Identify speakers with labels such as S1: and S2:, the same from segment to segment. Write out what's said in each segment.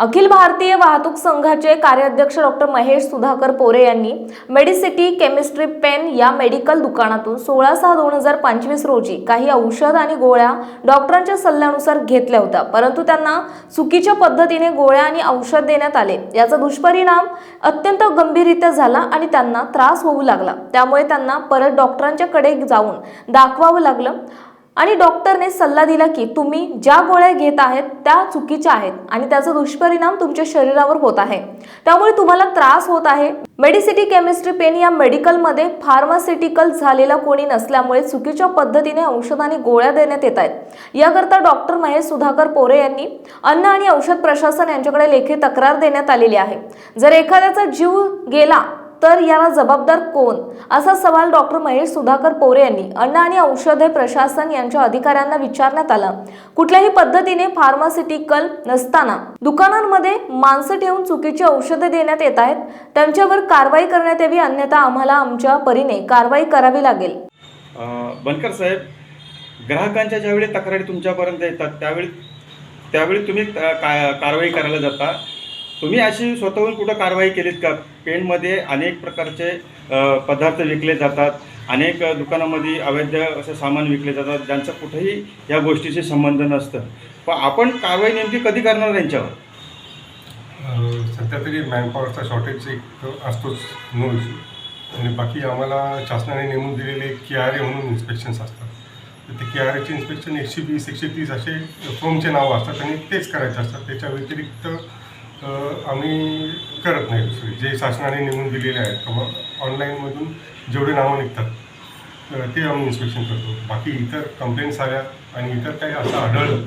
S1: अखिल भारतीय वाहतूक संघाचे कार्याध्यक्ष डॉक्टर महेश सुधाकर पोरे यांनी मेडिसिटी केमिस्ट्री पेन या मेडिकल दुकानातून सोळा सहा दोन हजार पंचवीस रोजी काही औषध आणि गोळ्या डॉक्टरांच्या सल्ल्यानुसार घेतल्या होत्या. परंतु त्यांना चुकीच्या पद्धतीने गोळ्या आणि औषध देण्यात आले. याचा दुष्परिणाम अत्यंत गंभीररित्या झाला आणि त्यांना त्रास होऊ लागला. त्यामुळे त्यांना परत डॉक्टरांच्याकडे जाऊन दाखवावं लागलं. आणि डॉक्टरने सल्ला दिला की तुम्ही ज्या गोळ्या घेत आहेत त्या चुकीच्या आहेत आणि त्याचा दुष्परिणाम तुमच्या शरीरावर होत आहे. त्यामुळे तुम्हाला त्रास होत आहे. मेडिसिटी केमिस्ट्री पेन या मेडिकलमध्ये फार्मास्युटिकल झालेला कोणी नसल्यामुळे चुकीच्या पद्धतीने औषध आणि गोळ्या देण्यात येत आहेत. याकरता डॉक्टर महेश सुधाकर पोरे यांनी अन्न आणि औषध प्रशासन यांच्याकडे लेखी तक्रार देण्यात आलेली आहे. जर एखाद्याचा जीव गेला तर याला जबाबदार कोण? असा सवाल डॉक्टर महेश सुधाकर पोरे यांनी अन्न आणि औषधे प्रशासन यांच्या अधिकाऱ्यांना विचारण्यात आला. कुठल्याही पद्धतीने फार्मास्युटिकल नसताना दुकानांमध्ये माणसं ठेवून चुकीची औषधे देण्यात येत आहेत. त्यांच्यावर कारवाई करण्यात यावी अन्यथा आम्हाला आमच्या परीने कारवाई करावी लागेल.
S2: बनकर साहेब ग्राहकांच्या ज्यावेळी तक्रारी तुमच्यापर्यंत येतात त्यावेळी त्यावेळी तुम्ही कारवाई करायला जाता. तुम्ही अशी स्वतःहून कुठं कारवाई केलीत का? पेनमध्ये अनेक प्रकारचे पदार्थ विकले जातात अनेक दुकानामध्ये अवैध असं सामान विकले जातात ज्यांचं कुठेही या गोष्टीशी संबंध नसतं. पण आपण कारवाई नेमकी कधी करणार यांच्यावर?
S3: सध्या तरी मॅनपॉवरचा शॉर्टेज एक असतोच नो इश्यू आणि बाकी आम्हाला शासनाने नेमून दिलेले के आर ए म्हणून इन्स्पेक्शन्स असतात. तर ते के आर एचे इन्स्पेक्शन एकशे वीस एकशे तीस असे फॉर्मचे नावं असतात आणि तेच करायचे असतात. त्याच्या व्यतिरिक्त आम्ही करत नाही दुसरे. जे शासनाने नेमून दिलेले आहेत किंवा ऑनलाईनमधून जेवढे नावं निघतात ते आम्ही इन्स्पेक्शन करतो. बाकी इतर कंप्लेंट्स आल्या आणि इतर काही असं आढळलं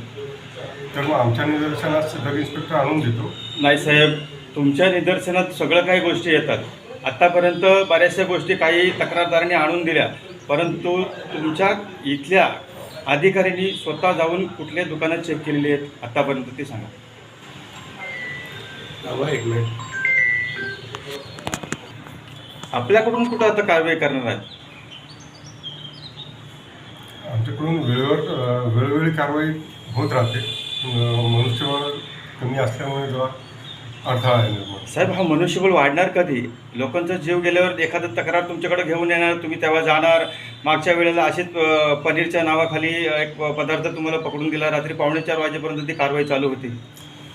S3: तर मग आमच्या निदर्शनात सब इन्स्पेक्टर आणून देतो.
S2: नाही साहेब तुमच्या निदर्शनात सगळं काही गोष्टी येतात. आत्तापर्यंत बऱ्याचशा गोष्टी काही तक्रारदारांनी आणून दिल्या परंतु तुमच्या इथल्या अधिकाऱ्यांनी स्वतः जाऊन कुठल्या दुकानात चेक केलेली आहेत आत्तापर्यंत ते सांगा.
S4: थांबा एक मिनिट.
S2: आपल्याकडून कुठं आता कारवाई करणार आहेत
S3: आमच्याकडून वेळेवर वेळोवेळी कारवाई होत राहते. मनुष्यबळ कमी असल्यामुळे जरा अडथळा आहे निर्माण.
S2: साहेब हा मनुष्यबळ वाढणार कधी? लोकांचा जीव गेल्यावर एखादं तक्रार तुमच्याकडे घेऊन येणार तुम्ही तेव्हा जाणार. मागच्या वेळेला अशीच अं, पनीरच्या नावाखाली एक पदार्थ तुम्हाला पकडून दिला. रात्री पावणे चार वाजेपर्यंत ती कारवाई चालू होती.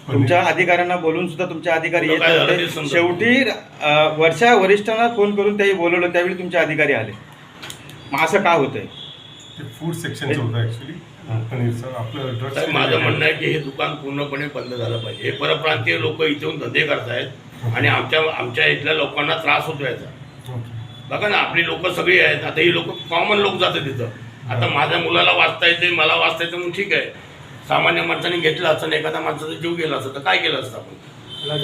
S2: तुमच्या अधिकाऱ्यांना बोलून सुद्धा तुमचे अधिकारी येत
S4: ते
S2: नव्हते.
S4: समजत
S2: शेवटी वरच्या वरिष्ठांना फोन करून त्याही बोलवलं. त्यावेळी तुमचे अधिकारी आले. मग असं का होतंय?
S3: ते फूड सेक्शनचं होतं ॲक्च्युली पनीरचं आपलं
S4: माझं म्हणणं आहे की हे दुकान पूर्णपणे बंद झालं पाहिजे. हे परप्रांतीय लोक इथे येऊन धंदे करतायत आणि आमच्या आमच्या इथल्या लोकांना त्रास होतो याचा. बघा ना आपली लोक सगळी आहेत. आता ही लोक कॉमन लोक जातात तिथं आता माझ्या मुलाला वाचता येते मला वाचता येतं मग ठीक आहे. सामान्य माणसाने घेतलं असतं एखाद्या माणसाचा जीव गेला असतं तर काय केलं असतं आपण?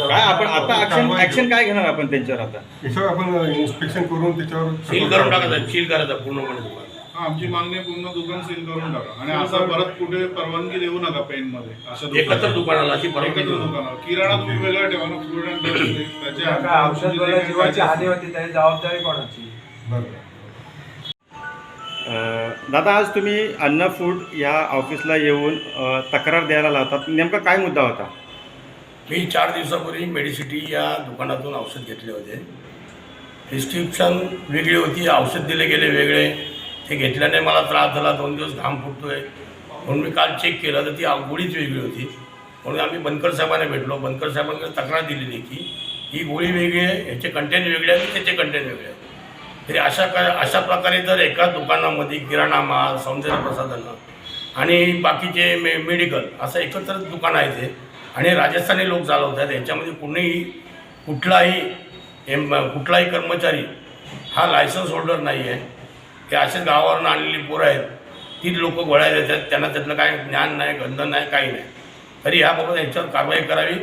S2: काय आपण आता ऍक्शन ऍक्शन काय घेणार आपण त्यांच्यावर आता?
S3: याच्यावर आपण इन्स्पेक्शन करून त्याच्यावर
S4: सील करून टाकायचं सील करायचं पूर्णपणे दुकान
S5: हा, आमची मागणी आहे पूर्ण दुकान सील करून टाका. आणि असं परत कुठे परवानगी देऊ नका पेन मध्ये. असं
S4: एकत्र दुकानाला अशी
S5: एकत्र
S4: परवानगी देऊ.
S5: दुकानावर. किराणा तुम्ही वेगळा ठेवा ना फूड अँड त्याचे
S6: काय औषध जीवाची हानी होती त्याची जबाबदारी कोणाची?
S3: बरोबर.
S2: दादा आज तुम्ही अन्न फूड या ऑफिसला येऊन तक्रार द्यायला लावतात. नेमका काय मुद्दा होता?
S4: मी चार दिवसापूर्वी मेडिसिटी या दुकानातून औषध घेतले होते. प्रिस्क्रिप्शन वेगळी होती औषध दिले गेले वेगळे. ते घेतल्याने मला त्रास झाला दोन दिवस घाम फुटतोय. म्हणून मी काल चेक केलं तर ती गोळीच वेगळी होती. म्हणून आम्ही बनकर साहेबांना भेटलो. बनकर साहेबांकडे तक्रार दिलेली की ही गोळी वेगळी आहे याचे कंटेंट वेगळे आहे आणि त्याचे कंटेंट वेगळे आहे. तरी अशा का अशा प्रकारे जर एका दुकानामध्ये किराणा माल सौंदर्य प्रसाधनं आणि बाकीचे मे मेडिकल असं एकत्र दुकान आहे ते आणि राजस्थानी लोक चालवतात याच्यामध्ये कुणीही कुठलाही एम कुठलाही कर्मचारी हा लायसन्स होल्डर नाही आहे. ते असेच गावावरून आणलेली पोरं आहेत ती लोक गोळ्या देतात त्यांना त्यातलं काय ज्ञान नाही गंध नाही काही नाही. तरी ह्याबाबत यांच्यावर कारवाई करावी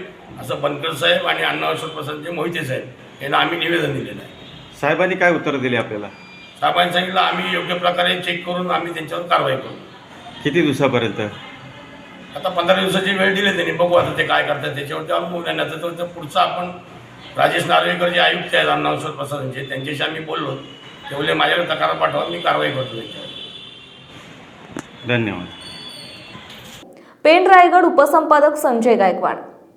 S4: असं बनकर साहेब आणि अन्न औषध प्रसादचे मोहिते साहेब यांना आम्ही निवेदन दिलेलं आहे.
S2: साहेबांनी काय उत्तर दिले आपल्याला?
S4: साहेबांनी सांगितलं आम्ही योग्य प्रकारे चेक करून आम्ही त्यांच्यावर कारवाई करू.
S2: किती दिवसापर्यंत?
S4: आता पंधरा दिवसाची वेळ दिली त्यांनी बघू आता ते काय करतात त्याच्यावरती आहे. नाही तर पुढचं आपण राजेश नार्वेकर जे आयुक्त आहेत औषध प्रसादांचे त्यांच्याशी आम्ही बोललो. ते बोलले माझ्याकडे तक्रार पाठवा मी कारवाई करतो त्यांच्यावर.
S2: धन्यवाद.
S1: पेण रायगड उपसंपादक संजय गायकवाड